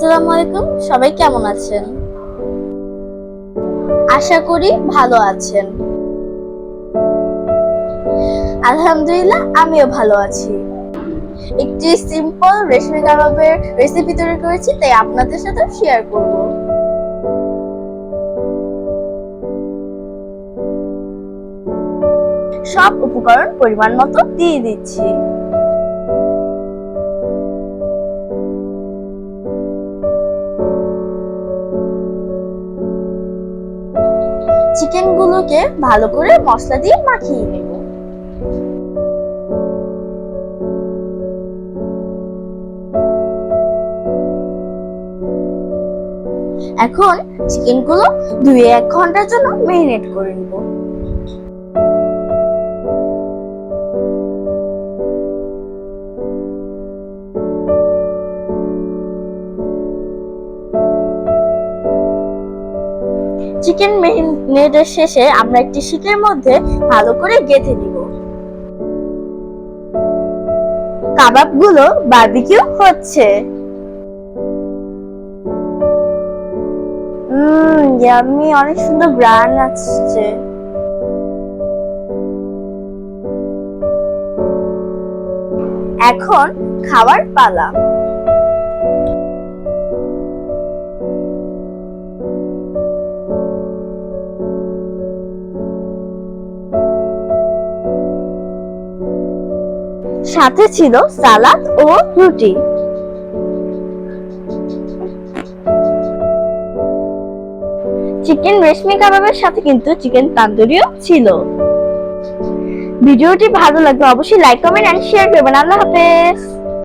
আসসালামু আলাইকুম। সবাই কেমন আছেন? আশা করি ভালো আছেন। আলহামদুলিল্লাহ, আমিও ভালো আছি। একটি সিম্পল রেশমি কাবাবের রেসিপি তৈরি করেছি, তাই আপনাদের সাথে শেয়ার করব। সব উপকরণ পরিমাণ মতো দিয়ে দিচ্ছি। চিকেন গুলোকে ভালো করে মশলা দিয়ে মাখিয়ে নেব। এখন চিকেনগুলো দুই এক ঘণ্টার জন্য মেরিনেট করে নেব। চিকেন মেরিনেটের শেষে আমরা একটি শিকের মধ্যে ভালো করে গেঁথে দিব কাবাব কাবাবগুলো বারবিকিউ হচ্ছে। ইয়াম্মি অনেক সুন্দর গ্রান আসছে। এখন খাবার পালা। সাথে ছিল সালাদ ও রুটি। চিকেন রেশমি কাবাবের সাথে কিন্তু চিকেন তান্দুরিও ছিল। ভিডিওটি ভালো লাগলে অবশ্যই লাইক কমেন্ট এন্ড শেয়ার করবেন। আল্লাহ হাফেজ।